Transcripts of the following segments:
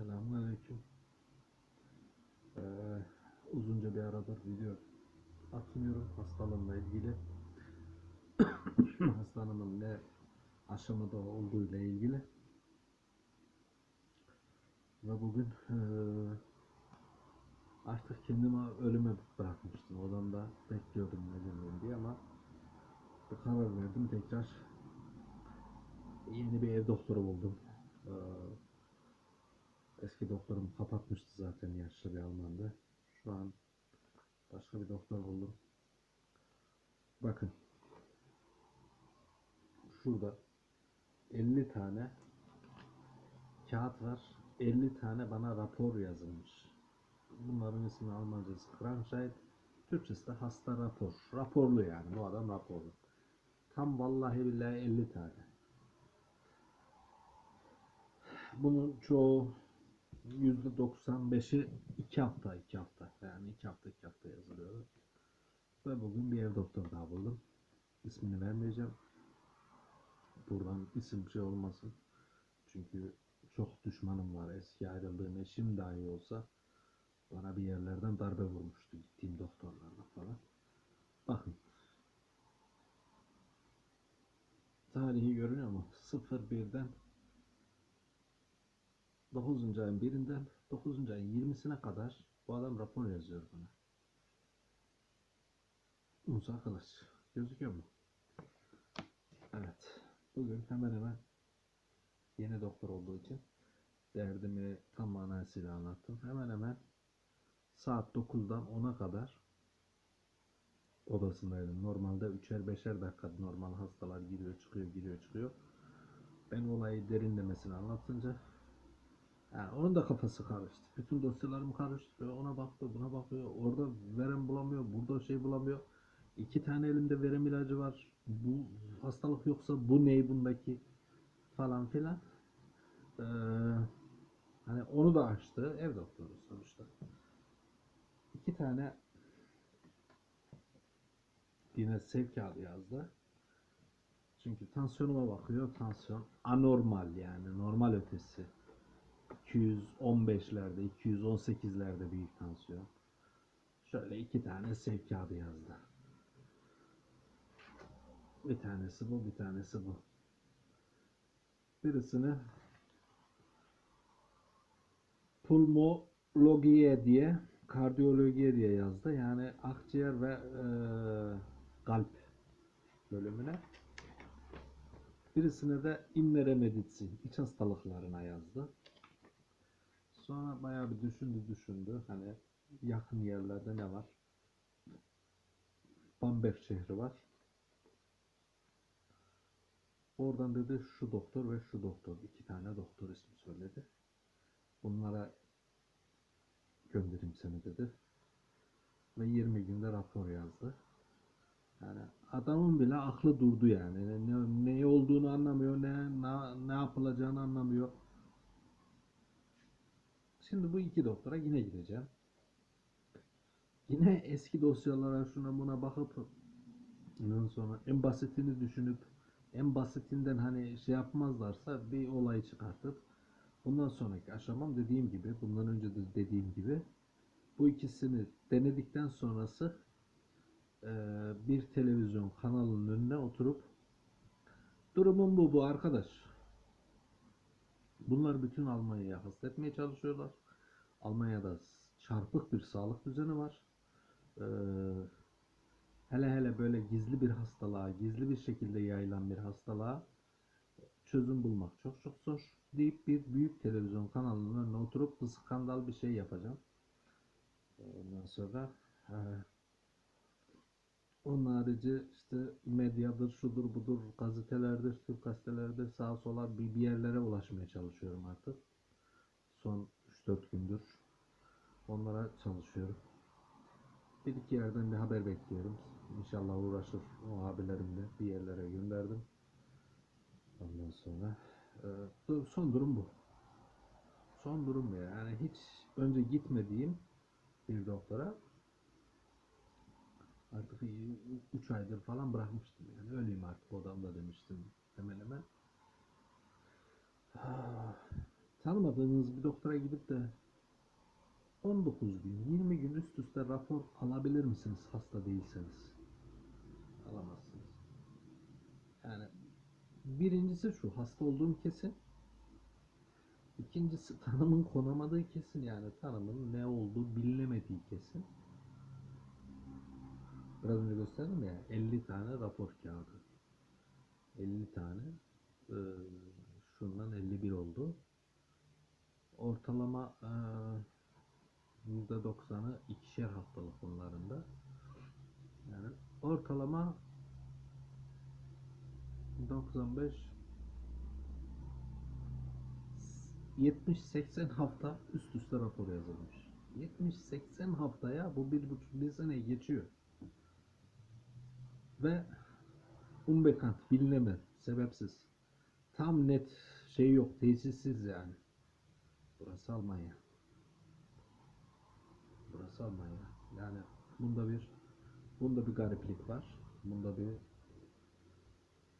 Selamünaleyküm. Ee, uzunca bir aradır video atmıyorum hastalığımla ilgili. Hastalığımın ne aşamada olduğuyla ilgili. Ve bugün eee, artık kendimi ölüme bırakmıştım. Odamda bekliyordum ne diye ama bir karar verdim tekrar yeni bir ev doktoru buldum. Eee, Eski doktorum kapatmıştı zaten yaşlı bir Almandı. Şu an başka bir doktor buldum. Bakın. Şurada 50 tane kağıt var. 50 tane bana rapor yazılmış. Bunların ismi Almancası Krankheit. Türkçesi de hasta rapor. Raporlu yani. Bu adam raporlu. Tam vallahi billahi 50 tane. Bunun çoğu %95'i 2 hafta 2 hafta yani 2 hafta 2 hafta yazılıyor. Ve bugün bir ev doktoru daha buldum. İsmini vermeyeceğim. Buradan isim şey olmasın. Çünkü çok düşmanım var. Eski ayrıldığım eşim dahi olsa bana bir yerlerden darbe vurmuştu gittiğim doktorlarla falan. Bakın. Tarihi görünüyor mu? 01'den 9. ayın birinden 9. ayın 20'sine kadar bu adam rapor yazıyor bana. Musa Kılıç. Gözüküyor mu? Evet. Bugün hemen hemen yeni doktor olduğu için derdimi tam manasıyla anlattım. Hemen hemen saat 9'dan 10'a kadar odasındaydım. Normalde 3'er 5'er dakika normal hastalar giriyor çıkıyor giriyor çıkıyor. Ben olayı derinlemesine anlatınca yani onun da kafası karıştı. Bütün dosyalarım karıştı. Ona baktı, buna bakıyor. Orada verem bulamıyor, burada şey bulamıyor. İki tane elimde verem ilacı var. Bu hastalık yoksa bu ney bundaki falan filan. Ee, hani onu da açtı. Ev doktoru sonuçta. İki tane yine sevk kağıdı yazdı. Çünkü tansiyonuma bakıyor. Tansiyon anormal yani normal ötesi. 215'lerde, 218'lerde büyük tansiyon. Şöyle iki tane sevk kağıdı yazdı. Bir tanesi bu, bir tanesi bu. Birisini pulmologiye diye, kardiyolojiye diye yazdı. Yani akciğer ve eee, kalp bölümüne. Birisine de imlere meditsin, iç hastalıklarına yazdı. Sonra bayağı bir düşündü düşündü. Hani yakın yerlerde ne var? Bamberg şehri var. Oradan dedi şu doktor ve şu doktor. iki tane doktor ismi söyledi. Bunlara göndereyim seni dedi. Ve 20 günde rapor yazdı. Yani adamın bile aklı durdu yani. Ne, ne olduğunu anlamıyor, ne, ne, ne yapılacağını anlamıyor. Şimdi bu iki doktora yine gideceğim. Yine eski dosyalara şuna buna bakıp ondan sonra en basitini düşünüp en basitinden hani şey yapmazlarsa bir olayı çıkartıp bundan sonraki aşamam dediğim gibi bundan önce de dediğim gibi bu ikisini denedikten sonrası eee, bir televizyon kanalının önüne oturup durumum bu bu arkadaş Bunlar bütün Almanya'ya hasretmeye çalışıyorlar. Almanya'da çarpık bir sağlık düzeni var. Ee, hele hele böyle gizli bir hastalığa, gizli bir şekilde yayılan bir hastalığa çözüm bulmak çok çok zor deyip bir büyük televizyon kanalının önüne oturup skandal bir şey yapacağım. Ondan sonra e, onun harici işte medyadır, şudur budur, gazetelerdir, Türk gazeteleridir, sağa sola bir, bir yerlere ulaşmaya çalışıyorum artık. Son 3-4 gündür onlara çalışıyorum. Bir iki yerden bir haber bekliyorum. İnşallah uğraşır o abilerimle bir yerlere gönderdim. Ondan sonra e, son durum bu. Son durum bu yani hiç önce gitmediğim bir doktora Artık 3 aydır falan bırakmıştım yani. Öleyim artık odamda demiştim hemen hemen. Tanımadığınız bir doktora gidip de 19 gün, 20 gün üst üste rapor alabilir misiniz hasta değilseniz? Alamazsınız. Yani birincisi şu, hasta olduğum kesin. İkincisi tanımın konamadığı kesin yani tanımın ne olduğu bilinemediği kesin. Biraz önce gösterdim ya 50 tane rapor kağıdı. 50 tane. Ee, şundan 51 oldu. Ortalama ee, %90'ı ikişer haftalık bunlarında. Yani ortalama 95 70-80 hafta üst üste rapor yazılmış. 70-80 haftaya bu bir buçuk bir sene geçiyor. Ve unbekannt, bilineme, sebepsiz. Tam net şey yok, tesissiz yani. Burası Almanya. Burası Almanya. Yani bunda bir bunda bir gariplik var. Bunda bir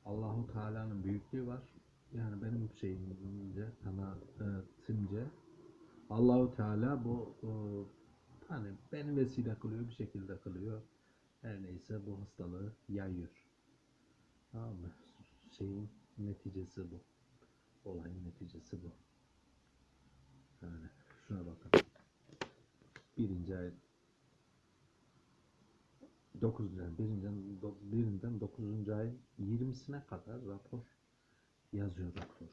Allahu Teala'nın büyüklüğü var. Yani benim şeyimce, kanaatimce Allahu Teala bu e, hani beni vesile kılıyor, bir şekilde kılıyor. Her neyse bu hastalığı yayıyor. Tamam mı? Şeyin neticesi bu. Olayın neticesi bu. Yani şuna bakın. Birinci ay 9. ay, birinden, birinden 9. ayın 20'sine kadar rapor yazıyor doktor.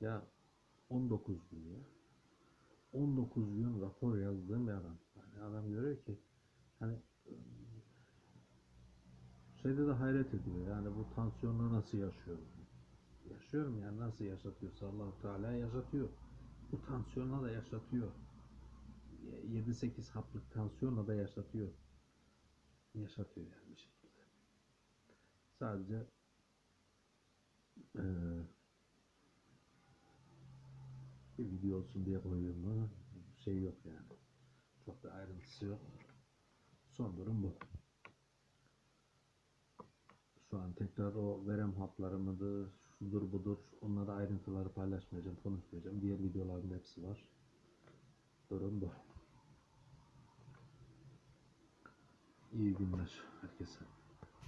Ya 19 gün ya. 19 gün rapor yazdığım bir adam. Yani adam görüyor ki hani şeyde de hayret ediyor. Yani bu tansiyonla nasıl yaşıyorum? Yaşıyorum yani nasıl yaşatıyorsa allah Teala yaşatıyor. Bu tansiyonla da yaşatıyor. 7-8 haplık tansiyonla da yaşatıyor. Yaşatıyor yani bir şekilde. Sadece eee, bir video olsun diye koyuyorum bunu. Şey yok yani. Çok da ayrıntısı yok. Son durum bu. Şu an tekrar o verem hapları mıdır, şudur budur, onları ayrıntıları paylaşmayacağım, konuşmayacağım. Diğer videoların hepsi var. Durum bu. İyi günler herkese.